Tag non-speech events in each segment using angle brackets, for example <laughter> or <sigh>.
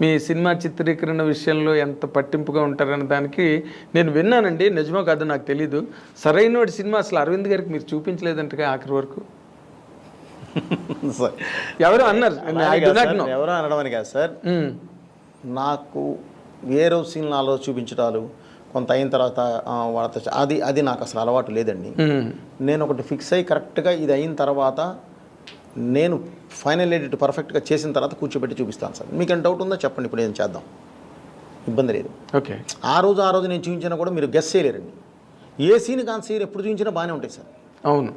మీ cinema చిత్రీకరణ విషయంలో ఎంత పట్టింపుగా ఉంటారనే దానికి నేను విన్నానండి. నిజమో కాదో నాకు తెలీదు. సరైన సినిమా అసలు అరవింద్ గారికి మీరు చూపించలేదంటగా ఆఖరి వరకు? ఎవరు అన్నారు. ఎవరో అనడం అని కాదు సార్. నాకు వేరే సీన్లలో చూపించడాలు కొంత అయిన తర్వాత వాళ్ళతో చ- అది అది నాకు అసలు అలవాటు లేదండి. నేను ఒకటి ఫిక్స్ అయ్యి కరెక్ట్గా ఇది అయిన తర్వాత నేను ఫైనల్ ఎడిట్ పర్ఫెక్ట్గా చేసిన తర్వాత కూర్చోబెట్టి చూపిస్తాను సార్. మీకు డౌట్ ఉందో? చెప్పండి ఇప్పుడు ఏం చేద్దాం? ఇబ్బంది లేదు. ఓకే. ఆ రోజు ఆ రోజు నేను చూపించినా కూడా మీరు గెస్ చేయలేరండి. ఏ సీన్ కాని సీన్ ఎప్పుడు చూపించినా బాగానే ఉంటాయి సార్. అవును.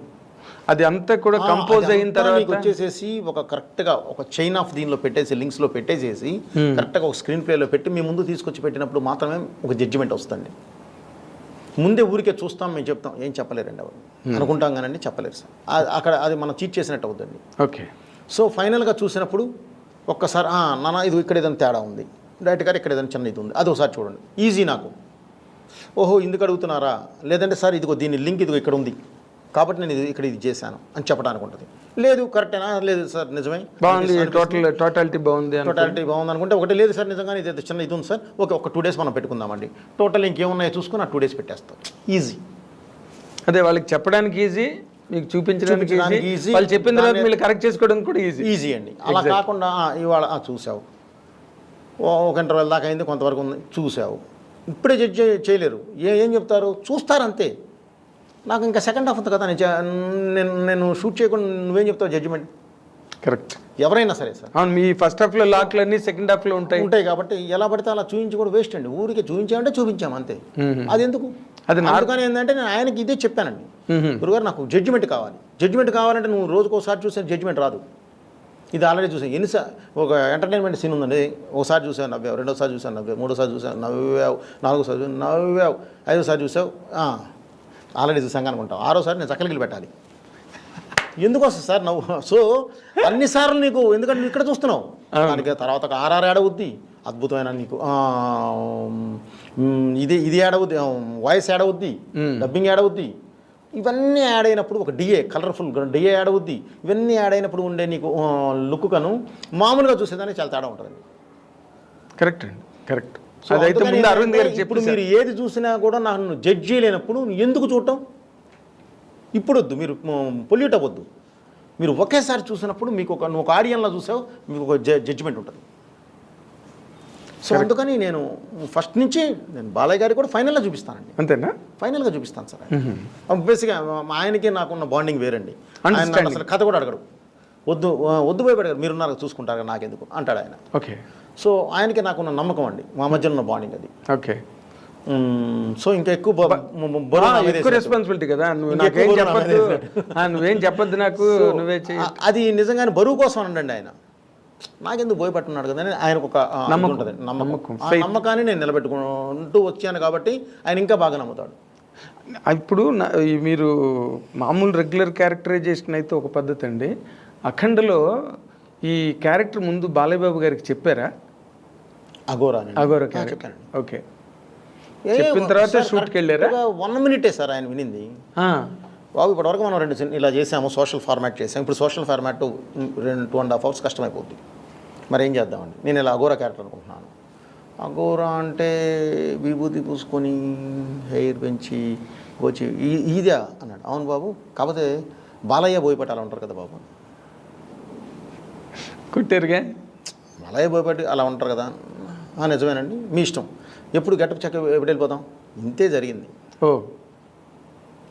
అది అంతా కూడా కంపోజ్ అయిన తర్వాత వచ్చేసేసి ఒక కరెక్ట్గా ఒక చైన్ ఆఫ్ దీనిలో పెట్టేసి లింక్స్లో పెట్టేసేసి కరెక్ట్గా ఒక స్క్రీన్ ప్లేలో పెట్టి మీ ముందు తీసుకొచ్చి పెట్టినప్పుడు మాత్రమే ఒక జడ్జిమెంట్ వస్తుంది ముందే ఊరికే చూస్తాం మేము చెప్తాం ఏం చెప్పలేరండి ఎవరు? అనుకుంటాం కానండి చెప్పలేరు సార్. అక్కడ అది మనం చీట్ చేసినట్టు అవుతుంది ఓకే. సో ఫైనల్గా చూసినప్పుడు ఒక్కసారి "ఆ, నాన్న ఇది ఇక్కడ ఏదైనా తేడా ఉంది. డైరెక్ట్ గారు ఇక్కడ ఏదైనా చిన్న ఇది ఉంది. అది ఒకసారి చూడండి. ఈజీ నాకు. ఓహో ఇందుకు అడుగుతున్నారా? లేదంటే సార్ ఇదిగో దీని లింక్ ఇదిగో ఇక్కడ ఉంది. కాబట్టి నేను ఇది ఇక్కడ ఇది చేశాను అని చెప్పడానికి ఉంటుంది. లేదు కరెక్టేనా లేదు సార్ నిజమే. బాగుంది టోటల్ టోటాలిటీ బాగుంది టోటాలిటీ బాగుంది అనుకుంటే ఒకటి లేదు సార్ నిజంగానే ఇది చిన్న ఇది ఉంది సార్. ఓకే ఒక టూ డేస్ మనం పెట్టుకుందామండి. టోటల్ ఇంకేమున్నాయో చూసుకుని ఆ టూ డేస్ పెట్టేస్తాం. ఈజీ అదే వాళ్ళకి చెప్పడానికి ఈజీ మీకు చూపించడానికి ఈజీ. వాళ్ళు చెప్పిన తర్వాత మీరు కరెక్ట్ చేసుకోవడానికి కూడా ఈజీ ఈజీ అండి. అలా కాకుండా "ఆ, ఇవాళ చూసావు ఒక ఇంటర్వెల్ దాకా అయింది కొంతవరకు ఉంది చూసావు ఇప్పుడే జడ్జ్ చేయలేరు. ఏ ఏం చెప్తారు? చూస్తారు అంతే నాకు ఇంకా సెకండ్ హాఫ్ ఉంది కదా నేను నేను షూట్ చేయకుండా నువ్వేం చెప్తావు జడ్జిమెంట్ కరెక్ట్ ఎవరైనా సరే సార్. అవును మీ ఫస్ట్ హాఫ్లో లాక్లు అన్ని సెకండ్ హాఫ్లో ఉంటాయి. ఉంటాయి కాబట్టి ఎలా పడితే అలా చూపించి కూడా వేస్ట్ అండి. ఊరికే చూపించామంటే చూపించాం అంతే. అది ఎందుకు? అది నా- అందుకని ఏంటంటే నేను ఆయనకి ఇదే చెప్పానండి. గురుగారు నాకు జడ్జిమెంట్ కావాలి. జడ్జిమెంట్ కావాలంటే నువ్వు రోజుకు ఒకసారి చూసే జడ్జిమెంట్ రాదు. ఇది ఆల్రెడీ చూసాను ఎన్నిసార్లు ఒక ఎంటర్టైన్మెంట్ సీన్ ఉందండి. ఒకసారి చూసాను నవ్వావు రెండోసారి చూసాను నవ్వావు మూడోసారి చూసాను నవ్వావు నాలుగోసారి చూసాను నవ్వావు ఐదోసారి చూసావు ఆల్రెడీ చూసాం అనుకుంటావు. ఆరోసారి నేను చక్కలికి పెట్టాలి. ఎందుకు వస్తుంది సార్ నవ్వు? సో అన్నిసార్లు నీకు ఎందుకంటే నువ్వు ఇక్కడ చూస్తున్నావు. దానికి తర్వాత ఒక ఆర్ఆర్ ఏడవుద్ది. అద్భుతమైన నీకు ఇది ఇది ఏడవుద్ది వాయిస్ ఏడవుద్ది డబ్బింగ్ ఏడవుద్ది. ఇవన్నీ యాడ్ అయినప్పుడు ఒక డిఏ కలర్ఫుల్ డిఏ యాడ్ అవుద్ది ఇవన్నీ యాడ్ అయినప్పుడు ఉండే నీకు లుక్ కను మామూలుగా చూసేదానికి చాలా తేడా ఉంటుంది కరెక్ట్ అండి కరెక్ట్. అదైతే అందుకని ముందు అరవింద్ ఏంటంటే గారికి ఇప్పుడు మీరు ఏది చూసినా కూడా నన్ను జడ్జ్ చేయలేనప్పుడు ఎందుకు చూడటం? ఇప్పుడు వద్దు మీరు పొల్యూట్ అవ్వద్దు. మీరు ఒకేసారి చూసినప్పుడు మీకు ఒక నువ్వు ఒక ఆడియన్లో చూసావు మీకు ఒక జడ్జిమెంట్ ఉంటుంది. సో అందుకని నేను ఫస్ట్ నుంచి నేను బాలయ్య గారికి కూడా ఫైనల్గా చూపిస్తానండి. అంతేనా? ఫైనల్గా చూపిస్తాను సార్ బేసిక్గా ఆయనకి నాకున్న బాండింగ్ వేరండి. ఆయన. అసలు కథ కూడా అడగడు. వద్దు వద్దు భయపడగారు మీరున్నారు చూసుకుంటారు కదా, నాకెందుకు? అంటాడు ఆయన. ఓకే సో ఆయనకి నాకున్న నమ్మకం అండి. మా మధ్యలో ఉన్న బాండింగ్ అది. ఓకే. సో ఇంకా ఎక్కువ ఎక్కువ. రెస్పాన్సిబిలిటీ కదా. నువ్వు చెప్పొద్దు. ఆ, నువ్వేం చెప్పొద్దు నాకు నువ్వే అది నిజంగానే బరువు కోసం అనండి ఆయన. నాకెందుకు భయపట్టున్నాడు కదా అని ఆయనకు ఒక నమ్మకం. ఉంటుంది. నమ్మకం. ఆ నమ్మకాన్ని నేను నిలబెట్టుకుంటూ వచ్చాను కాబట్టి ఆయన ఇంకా బాగా నమ్ముతాడు. ఇప్పుడు మీరు మామూలు రెగ్యులర్ క్యారెక్టరైజేషన్ అయితే ఒక పద్ధతి అండి. అఖండలో ఈ క్యారెక్టర్ ముందు బాలయ్య బాబు గారికి చెప్పారా? అగోర చెప్పానండి. ఓకే. చెప్పిన తర్వాత షూట్కి వెళ్ళారా? వన్ మినిటే సార్ ఆయన వినింది. బాబు ఇప్పటివరకు మనం రెండు ఇలా చేసాము సోషల్ ఫార్మాట్ చేసాము. ఇప్పుడు సోషల్ ఫార్మాట్ రెండు టూ అండ్ హాఫ్ అవర్స్ కష్టమైపోద్ది. మరి ఏం చేద్దామండి? నేను ఇలా అఘోరా క్యారెక్టర్ అనుకుంటున్నాను. అఘోరా అంటే విభూతి పూసుకొని హెయిర్ పెంచి వచ్చి ఈ- ఇదా అన్నాడు. అవును బాబు కాకపోతే బాలయ్య బోయపట్టాలి ఉంటారు కదా బాబు. కొట్టారుగా? బాలయ్య బోయపట్టి అలా ఉంటారు కదా. "ఆ, నిజమేనండి. మీ ఇష్టం. ఎప్పుడు గట్టపు చెక్క ఎప్పుడు వెళ్ళిపోతాం ఇంతే జరిగింది. ఓ.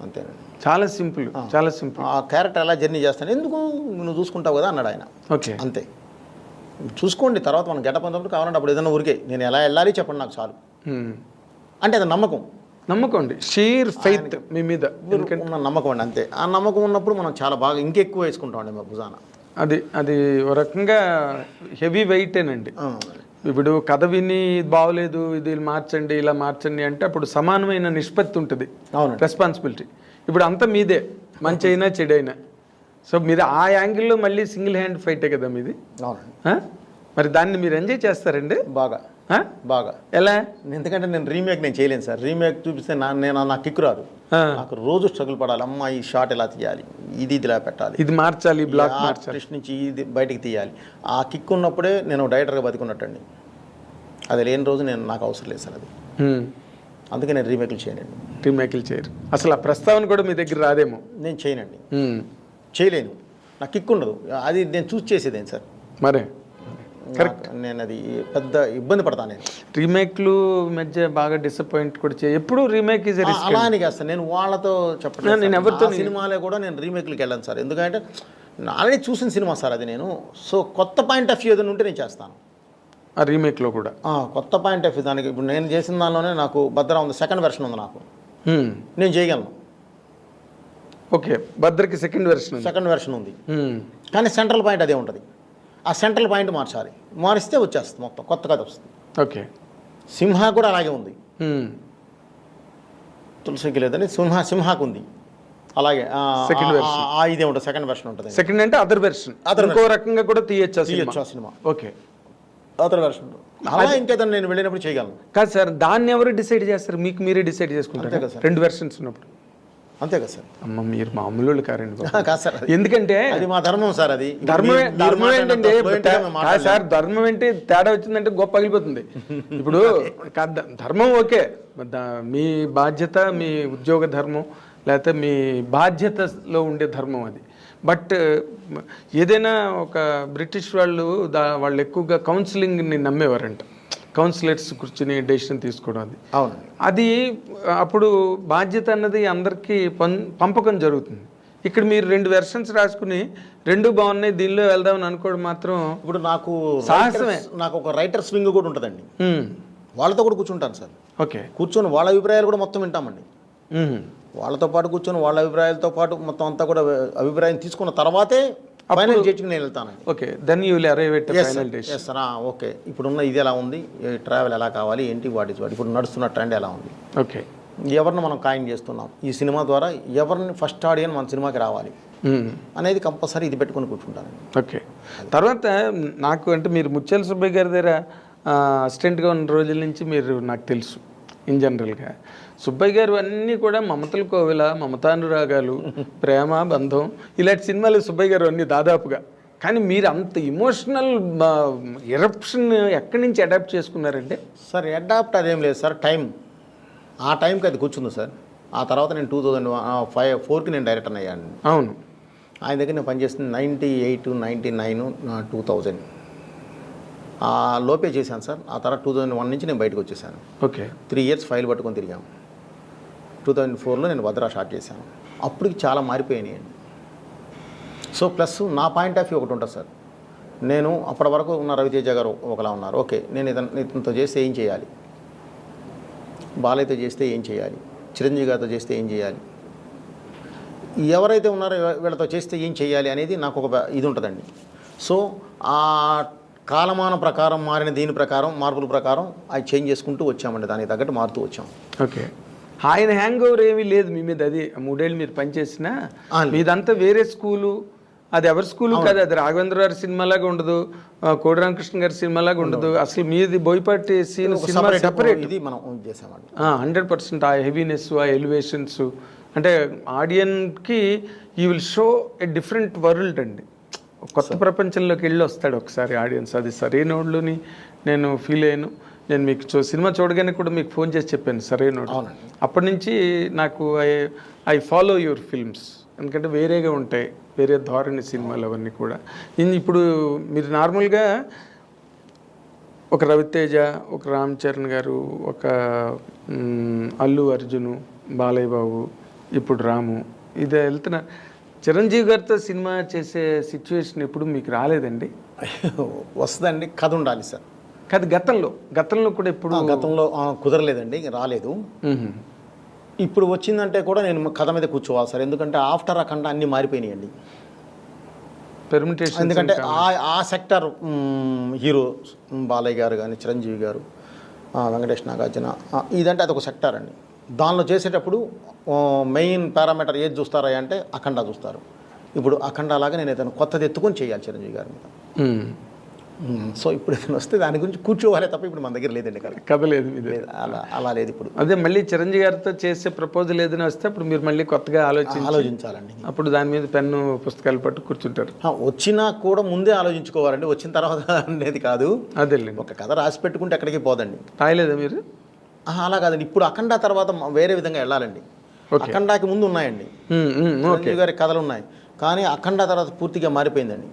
అంతేనండి. చాలా సింపుల్ చాలా సింపుల్. ఆ క్యారెక్టర్ ఎలా జర్నీ చేస్తాను. ఎందుకు నువ్వు చూసుకుంటావు కదా? అన్నాడు ఆయన ఓకే. అంతే. చూసుకోండి తర్వాత మనం గెటప్ అంతప్పుడు కావాలంటే అప్పుడు ఏదైనా ఊరికే నేను ఎలా వెళ్ళాలి చెప్పండి నాకు చాలు. అంటే అది నమ్మకం. నమ్మకం అండి. షీర్ ఫెయిత్ మీ మీద. ఉన్న నమ్మకం అండి అంతే. ఆ నమ్మకం ఉన్నప్పుడు మనం చాలా బాగా ఇంకెక్కువ వేసుకుంటామండి మా భుజాన. అది అది ఒక రకంగా హెవీ వెయిటేనండి. ఇప్పుడు కథ విని ఇది బాగోలేదు ఇది మార్చండి ఇలా మార్చండి అంటే అప్పుడు సమానమైన నిష్పత్తి ఉంటుంది. అవునండి. రెస్పాన్సిబిలిటీ ఇప్పుడు అంతా మీదే. మంచి అయినా చెడైనా సో మీరు ఆ యాంగిల్లో మళ్ళీ సింగిల్ హ్యాండ్ ఫైటే కదా మీది? మరి దాన్ని మీరు ఎంజాయ్ చేస్తారండి? బాగా? బాగా. ఎలా? ఎందుకంటే నేను రీమేక్ నేను చేయలేను సార్. రీమేక్ చూపిస్తే నా నేను నాకు కిక్కు రాదు. నాకు రోజు స్ట్రగుల్ పడాలి. అమ్మ ఈ షాట్ ఎలా తీయాలి? ఇది ఇది ఇలా పెట్టాలి. ఇది మార్చాలి బ్లాక్ మార్చాలి. నుంచి ఇది బయటికి తీయాలి. ఆ కిక్ ఉన్నప్పుడే నేను డైరెక్టర్గా బతికున్నట్టండి. అది లేని రోజు నేను నాకు అవసరం లేదు సార్ అది. అందుకే నేను రీమేక్లు చేయనండి. రీమేక్లు చేయరు. అసలు ఆ ప్రస్తావన కూడా మీ దగ్గర రాదేమో. నేను చేయనండి. చేయలేను నాకు కిక్ ఉండదు. అది నేను చూస్ చేసేదేం సార్? మరే. నాకు- నేను అది పెద్ద ఇబ్బంది పడతాను నేను. రీమేక్లు మధ్య బాగా డిసప్పాయింట్ కూడా చే ఎప్పుడు రీమేక్ ఇస్ అలా అని కాదు సార్. నేను వాళ్ళతో చెప్పలేదు నేను. ఎవరితో సినిమాలే కూడా నేను రీమేక్లకి వెళ్ళాను సార్. ఎందుకంటే ఆల్రెడీ చూసిన సినిమా సార్ అది నేను. సో కొత్త పాయింట్ ఆఫ్ వ్యూ ఏదైనా ఉంటే నేను చేస్తాను. ఆ రీమేక్లో కూడా. కొత్త పాయింట్ ఆఫ్ దానికి ఇప్పుడు నేను చేసిన దానిలోనే నాకు భద్ర ఉంది. సెకండ్ వెర్షన్ ఉంది నాకు. నేను చేయగలను. ఓకే. భద్రకి సెకండ్ వెర్షన్ సెకండ్ వెర్షన్ ఉంది. కానీ సెంట్రల్ పాయింట్ అదే ఉంటుంది. ఆ సెంట్రల్ పాయింట్ మార్చాలి. మారిస్తే వచ్చేస్తుంది మొత్తం. కొత్త కథ వస్తుంది. ఓకే. సింహ కూడా అలాగే ఉంది. తులసికి లేదని సింహ సింహాకు ఉంది. అలాగే. ఆ- ఆ ఇదే ఉంటుంది. సెకండ్ వెర్షన్ ఉంటుంది. సెకండ్ అంటే అదర్ వెర్షన్ Other ఇంకో రకంగా కూడా తీయచ్చు తీయచ్చు ఆ సినిమా. ఓకే. అదర్ వెర్షన్ అలా ఇంకేదైనా నేను వెళ్ళినప్పుడు చేయగలను. కాదు సార్ దాన్ని ఎవరు డిసైడ్ చేస్తారు? మీకు మీరే డిసైడ్ చేసుకుంటారు? కదా సార్. రెండు వెర్షన్స్ ఉన్నప్పుడు. అంతే కదా సార్. అమ్మ మీరు మామూలు వాళ్ళు కారండి ఎందుకంటే అది మా ధర్మం సార్ అది. ధర్మం ధర్మం ఏంటంటే. సార్ ధర్మం ఏంటి? తేడా వచ్చిందంటే గొప్ప పగిలిపోతుంది. ఇప్పుడు ధర్మం ఓకే. ద- మీ బాధ్యత మీ ఉద్యోగ ధర్మం లేకపోతే మీ బాధ్యతలో ఉండే ధర్మం అది. బట్ ఏదైనా ఒక బ్రిటిష్ వాళ్ళు దా వాళ్ళు ఎక్కువగా కౌన్సిలింగ్ని నమ్మేవారంట. కౌన్సిలర్స్ కూర్చుని డెసిషన్ తీసుకోవడం అది. అవునండి అది అప్పుడు బాధ్యత అన్నది అందరికీ పం పంపకం జరుగుతుంది. ఇక్కడ మీరు రెండు వెర్షన్స్ రాసుకుని రెండు బాగున్నాయి దీనిలో వెళ్దామని అనుకోవడం మాత్రం ఇప్పుడు నాకు సాహసమే. నాకు ఒక రైటర్ స్వింగ్ కూడా ఉంటుందండి. వాళ్ళతో కూడా కూర్చుంటాను సార్. ఓకే. కూర్చొని వాళ్ళ అభిప్రాయాలు కూడా మొత్తం వింటామండి. వాళ్ళతో పాటు కూర్చొని వాళ్ళ అభిప్రాయాలతో పాటు మొత్తం అంతా కూడా అభిప్రాయం తీసుకున్న తర్వాతే ఫైనల్ జడ్జికి నేను వెళ్తానండి. Okay then you will arrive at Yes, final sir. Days Yes, sir. ఆ, ఓకే. ఇప్పుడున్న ఇది ఎలా ఉంది? ట్రావెల్ ఎలా కావాలి? ఏంటి? వాటి ఇప్పుడు నడుస్తున్న ట్రెండ్ ఎలా ఉంది? ఓకే. ఎవరిని మనం ఖాయం చేస్తున్నాం? ఈ సినిమా ద్వారా ఎవరిని ఫస్ట్ ఆడియన్ మన సినిమాకి రావాలి? మ్మ్. అనేది కంపల్సరీ ఇది పెట్టుకొని కూర్చుంటాను. ఓకే. తర్వాత నాకు అంటే మీరు ముత్యాల సుబ్బయ్య గారి దగ్గర అసిస్టెంట్గా ఉన్న రోజుల నుంచి మీరు నాకు తెలుసు ఇన్ జనరల్గా సుబ్బయ్య గారు అన్నీ కూడా మమతల కోవిల మమతానురాగాలు ప్రేమ బంధం. ఇలాంటి సినిమాలు సుబ్బయ్య గారు అన్నీ దాదాపుగా. కానీ మీరు అంత ఇమోషనల్ ఎరప్షన్ ఎక్కడి నుంచి అడాప్ట్ చేసుకున్నారంటే? సార్ అడాప్ట్ అదేం లేదు సార్ టైం. ఆ టైంకి అది కూర్చుంది సార్. ఆ తర్వాత నేను టూ థౌజండ్ ఫైవ్ ఫోర్కి నేను డైరెక్టర్ అయ్యాను అవును. ఆయన దగ్గర నేను పనిచేస్తుంది ninety eight ninety nine two thousand. ఆ లోపే చేశాను సార్. ఆ తర్వాత టూ థౌజండ్ వన్ నుంచి నేను బయటకు వచ్చేసాను. ఓకే. త్రీ ఇయర్స్ ఫైల్ పట్టుకొని తిరిగాం. టూ థౌజండ్ ఫోర్లో నేను భద్రా స్టార్ట్ చేశాను. అప్పటికి చాలా మారిపోయినాయి. సో ప్లస్ నా పాయింట్ ఆఫ్ వ్యూ ఒకటి ఉంటుంది సార్. నేను అప్పటి వరకు ఉన్న రవితేజ గారు ఒకలా ఉన్నారు. ఓకే నేను ఇతను ఇతనితో చేస్తే ఏం చేయాలి? బాలయ్యతో చేస్తే ఏం చేయాలి? చిరంజీవి గారితో చేస్తే ఏం చేయాలి? ఎవరైతే ఉన్నారో వీళ్ళతో చేస్తే ఏం చేయాలి అనేది నాకు ఒక ఇది ఉంటుందండి. సో ఆ కాలమాన ప్రకారం మారిన దీని ప్రకారం మార్పుల ప్రకారం అది చేంజ్ చేసుకుంటూ వచ్చామండి. దానికి తగ్గట్టు మారుతూ వచ్చాం. ఓకే. ఆయన హ్యాంగ్ ఓవర్ ఏమీ లేదు మీ మీద అది మూడేళ్ళు మీరు పనిచేసినా. మీదంతా వేరే స్కూలు. అది ఎవరి స్కూలు కాదు అది రాఘవేంద్ర గారి సినిమాలాగా ఉండదు కోడి రామకృష్ణ గారి సినిమాలాగా ఉండదు. అసలు మీది బోయపాటి సీన్ సినిమా సెపరేట్ ఇది మనం చేసామండి హండ్రెడ్ పర్సెంట్ ఆ హెవీనెస్ ఆ ఎలివేషన్స్ అంటే ఆడియన్కి you will show a different world అండి. కొత్త ప్రపంచంలోకి వెళ్ళి వస్తాడు ఒకసారి ఆడియన్స్. అది సరైనోళ్ళని నేను ఫీల్ అయ్యాను. నేను మీకు చూ సినిమా చూడగానే కూడా మీకు ఫోన్ చేసి చెప్పాను అవునండి. అప్పటి నుంచి నాకు I I follow your films. ఎందుకంటే వేరేగా ఉంటాయి వేరే ధోరణి సినిమాలు అవన్నీ కూడా. ఇన్ ఇప్పుడు మీరు నార్మల్గా ఒక రవితేజ ఒక రామ్ చరణ్ గారు ఒక అల్లు అర్జును బాలయ్య బాబు ఇప్పుడు రాము ఇది వెళ్తున్న చిరంజీవి గారితో సినిమా చేసే సిచ్యువేషన్ ఎప్పుడు మీకు రాలేదండి? వస్తుందండి కథ ఉండాలి సార్. కాదు గతంలో. గతంలో కూడా ఎప్పుడు ఆ, గతంలో కుదరలేదండి రాలేదు. ఇప్పుడు వచ్చిందంటే కూడా నేను కథ మీద కూర్చోవాలి సార్. ఎందుకంటే ఆఫ్టర్ అఖండ అన్నీ మారిపోయినాయండి. పెర్మిటేషన్ ఎందుకంటే ఆ ఆ సెక్టర్ హీరో బాలయ్య గారు కానీ చిరంజీవి గారు వెంకటేష్ నాగార్జున ఇదంటే అదొక సెక్టర్ అండి. దానిలో చేసేటప్పుడు మెయిన్ పారామీటర్ ఏది చూస్తారా అంటే అఖండ చూస్తారు. ఇప్పుడు అఖండ లాగా నేను ఏదైనా కొత్తది ఎత్తుకొని చేయాలి చిరంజీవి గారి మీద. సో ఇప్పుడు ఇతను వస్తే దాని గురించి కూర్చోవాలి తప్ప ఇప్పుడు మన దగ్గర లేదండి కథ లేదు అలా అలా లేదు ఇప్పుడు. అదే మళ్ళీ చిరంజీవి గారితో చేసే ప్రపోజల్ ఏదైనా వస్తే అప్పుడు మీరు మళ్ళీ కొత్తగా ఆలోచించి ఆలోచించాలండి. అప్పుడు దాని మీద పెన్ను పుస్తకాలు పట్టు కూర్చుంటారు. వచ్చినా కూడా ముందే ఆలోచించుకోవాలండి. వచ్చిన తర్వాత అనేది కాదు. అదేలేండి. ఒక కథ రాసి పెట్టుకుంటే ఎక్కడికి పోదండి. రాయలేదా మీరు? అలా కాదండి. ఇప్పుడు అఖండ తర్వాత వేరే విధంగా వెళ్ళాలండి. అఖండాకి ముందు ఉన్నాయండి. గారి కథలు ఉన్నాయి. కానీ అఖండ తర్వాత పూర్తిగా మారిపోయిందండి.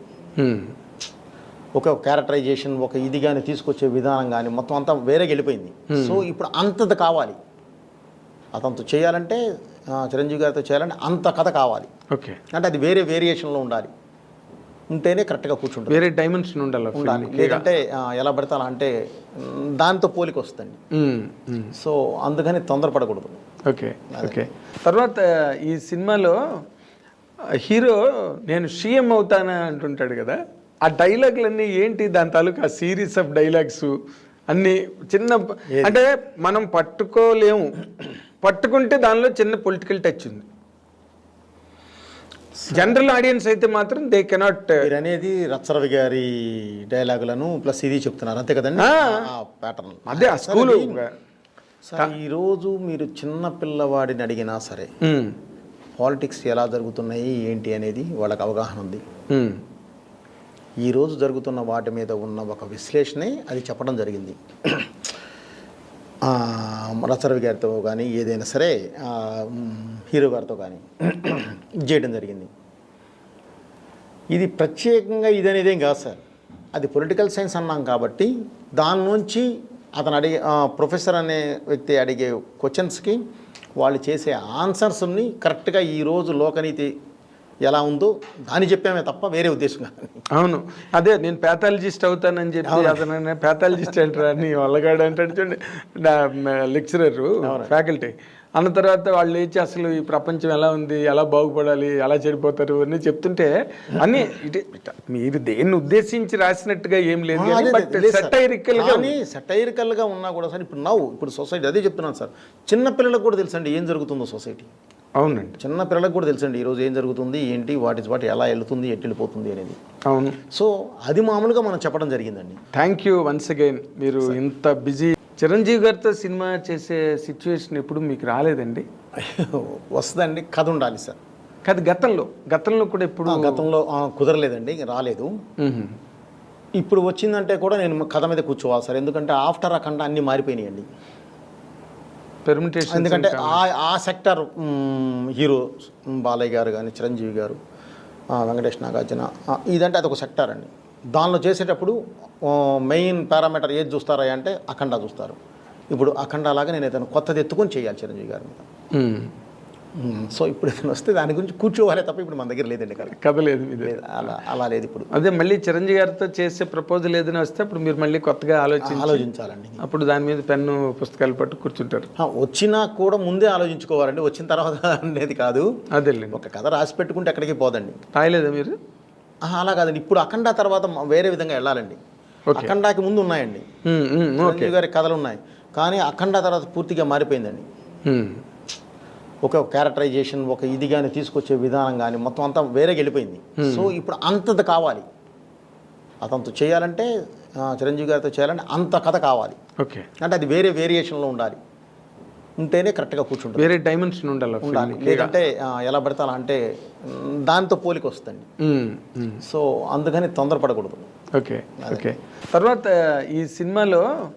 ఒక క్యారెక్టరైజేషన్ ఒక ఇది కానీ తీసుకొచ్చే విధానం కానీ మొత్తం అంతా వేరేగా వెళ్ళిపోయింది సో ఇప్పుడు అంతది కావాలి. అతనితో చేయాలంటే చిరంజీవి గారితో చేయాలంటే అంత కథ కావాలి. ఓకే. అంటే అది వేరే వేరియేషన్లో ఉండాలి. ఉంటేనే కరెక్ట్గా కూర్చుంటుంది. వేరే డైమెన్షన్ ఉండాలి ఉండాలి. లేదంటే ఎలా పడితే అలా అంటే దాంతో పోలిక వస్తుంది సో అందుకని తొందరపడకూడదు. Okay okay. తర్వాత ఈ సినిమాలో హీరో నేను సీఎం అవుతానా అంటుంటాడు కదా? ఆ డైలాగులన్నీ ఏంటి? దాని తాలూకు సిరీస్ ఆఫ్ డైలాగ్స్ అన్నీ చిన్న అంటే మనం పట్టుకోలేము. పట్టుకుంటే దానిలో చిన్న పొలిటికల్ టచ్ ఉంది. జనరల్ ఆడియన్స్ అయితే మాత్రం దే కెనాట్ మీరు అనేది రచ్చరవి గారి డైలాగులను ప్లస్ ఇది చెప్తున్నారు. అంతే కదండి. ప్యాటర్న్ అదే స్కూలు ఈరోజు మీరు చిన్న పిల్లవాడిని అడిగినా సరే పాలిటిక్స్ ఎలా జరుగుతున్నాయి ఏంటి అనేది వాళ్ళకి అవగాహన ఉంది. ఈరోజు జరుగుతున్న వాటి మీద ఉన్న ఒక విశ్లేషణే అది చెప్పడం జరిగింది. రచరవి గారితో కానీ ఏదైనా సరే హీరో గారితో కానీ చేయడం జరిగింది. ఇది ప్రత్యేకంగా ఇది అనేదేం కాదు సార్. అది పొలిటికల్ సైన్స్ అన్నాం కాబట్టి దాని నుంచి అతను అడిగే ప్రొఫెసర్ అనే వ్యక్తి అడిగే క్వశ్చన్స్కి వాళ్ళు చేసే ఆన్సర్స్ని కరెక్ట్గా ఈరోజు లోకనీతి ఎలా ఉందో దాన్ని చెప్పామే తప్ప వేరే ఉద్దేశం కాదు. అవును. అదే నేను ప్యాథాలజిస్ట్ అవుతానని చెప్పి అతను ప్యాథాలజిస్ట్ అంటారా నీ వల్లగాడు అంటాడు చూడండి. లెక్చరర్ ఫ్యాకల్టీ అన్న తర్వాత వాళ్ళు లేచి అసలు ఈ ప్రపంచం ఎలా ఉంది? ఎలా బాగుపడాలి? ఎలా చెడిపోతారు? అని చెప్తుంటే అన్ని ఇటే మీరు దేన్ని ఉద్దేశించి రాసినట్టుగా ఏం లేదు కానీ సటైరికల్గా ఉన్నా కూడా సార్ ఇప్పుడు నవ్వు ఇప్పుడు సొసైటీ అదే చెప్తున్నాను సార్. చిన్న పిల్లలకు కూడా తెలుసండి ఏం జరుగుతుందో సొసైటీ అవునండి. చిన్న పిల్లలకు కూడా తెలుసండి ఈరోజు ఏం జరుగుతుంది ఏంటి వాటి వాటి ఎలా వెళ్తుంది ఎటు వెళ్ళిపోతుంది అనేది. అవును. సో అది మామూలుగా మనం చెప్పడం జరిగిందండి. థ్యాంక్ యూ వన్స్ అగైన్ మీరు ఇంత బిజీ చిరంజీవి గారితో సినిమా చేసే సిచ్యువేషన్ ఎప్పుడు మీకు రాలేదండి? వస్తుందండి కథ ఉండాలి సార్. కాదు గతంలో గతంలో కూడా ఎప్పుడు గతంలో కుదరలేదండి రాలేదు. ఇప్పుడు వచ్చిందంటే కూడా నేను కథ మీద కూర్చోవాలి సార్. ఎందుకంటే ఆఫ్టర్ అఖండ అన్నీ మారిపోయినాయండి. పెర్మిటేషన్ ఎందుకంటే ఆ ఆ సెక్టర్ హీరో బాలయ్య గారు కానీ చిరంజీవి గారు వెంకటేష్ నాగార్జున ఇదంటే అదొక సెక్టార్ అండి. దానిలో చేసేటప్పుడు మెయిన్ పారామీటర్ ఏది చూస్తారా అంటే అఖండ చూస్తారు. ఇప్పుడు అఖండ లాగా నేను ఏదైనా కొత్తది ఎత్తుకొని చేయాలి చిరంజీవి గారి మీద. సో ఇప్పుడు వస్తే దాని గురించి కూర్చోవాలి తప్ప ఇప్పుడు మన దగ్గర లేదండి కథ. లేదు అలా అలా లేదు ఇప్పుడు. అదే మళ్ళీ చిరంజీవి గారితో చేసే ప్రపోజల్ ఏదైనా వస్తే అప్పుడు మీరు మళ్ళీ కొత్తగా ఆలోచించి ఆలోచించాలండి. అప్పుడు దాని మీద పెన్ను పుస్తకాలు పట్టు కూర్చుంటారు. వచ్చినా కూడా ముందే ఆలోచించుకోవాలండి. వచ్చిన తర్వాత <laughs> అనేది కాదు. అదేలేండి. ఒక కథ రాసి పెట్టుకుంటే ఎక్కడికి పోదండి. రాయలేదా మీరు? అలా కాదండి. ఇప్పుడు అఖండ తర్వాత వేరే విధంగా వెళ్ళాలండి. అఖండాకి ముందు ఉన్నాయండి. గారి కథలు ఉన్నాయి. కానీ అఖండ తర్వాత పూర్తిగా మారిపోయిందండి. ఒక క్యారెక్టరైజేషన్ ఒక ఇది కానీ తీసుకొచ్చే విధానం కానీ మొత్తం అంతా వేరేగా వెళ్ళిపోయింది. సో ఇప్పుడు అంతది కావాలి. అతనితో చేయాలంటే చిరంజీవి గారితో చేయాలంటే అంత కథ కావాలి. ఓకే. అంటే అది వేరే వేరియేషన్లో ఉండాలి. ఉంటేనే కరెక్ట్గా కూర్చుంటుంది. వేరే డైమెన్షన్ ఉండాలి ఉండాలి. లేదంటే ఎలా పడితే అంటే దాంతో పోలిక వస్తుంది. మ్మ్, మ్మ్. సో అందుకని తొందరపడకూడదు. ఓకే. ఓకే. తర్వాత ఈ సినిమాలో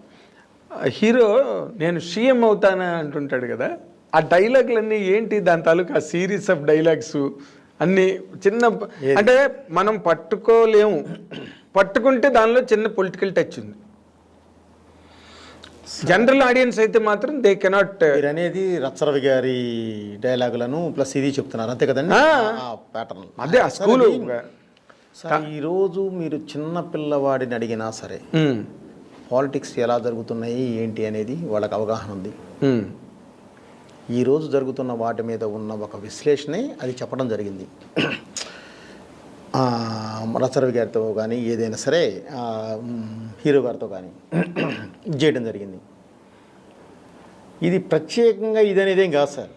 హీరో నేను సీఎం అవుతానా అంటుంటాడు కదా? ఆ డైలాగులన్నీ ఏంటి? దాని తాలూకు సిరీస్ ఆఫ్ డైలాగ్స్ అన్నీ చిన్న అంటే మనం పట్టుకోలేము. పట్టుకుంటే దానిలో చిన్న పొలిటికల్ టచ్ ఉంది. జనరల్ ఆడియన్స్ అయితే మాత్రం దే కెనాట్ మీరు అనేది రచ్చరవి గారి డైలాగులను ప్లస్ ఇది చెప్తున్నారు. అంతే కదండి. ప్యాటర్న్ అదే ఆ స్కూలు సార్ ఈరోజు మీరు చిన్న పిల్లవాడిని అడిగినా సరే పాలిటిక్స్ ఎలా జరుగుతున్నాయి ఏంటి అనేది వాళ్ళకి అవగాహన ఉంది. ఈరోజు జరుగుతున్న వాటి మీద ఉన్న ఒక విశ్లేషణే అది చెప్పడం జరిగింది. రచరవి గారితో కానీ ఏదైనా సరే హీరో గారితో కానీ చేయడం జరిగింది. ఇది ప్రత్యేకంగా ఇది అనేదేం కాదు సార్.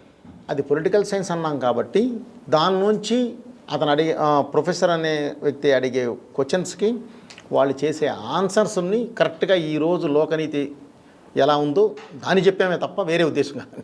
అది పొలిటికల్ సైన్స్ అన్నాం కాబట్టి దాని నుంచి అతను అడిగే ప్రొఫెసర్ అనే వ్యక్తి అడిగే క్వశ్చన్స్కి వాళ్ళు చేసే ఆన్సర్స్ని కరెక్ట్గా ఈరోజు లోకనీతి ఎలా ఉందో దాన్ని చెప్పామే తప్ప వేరే ఉద్దేశం కాదు.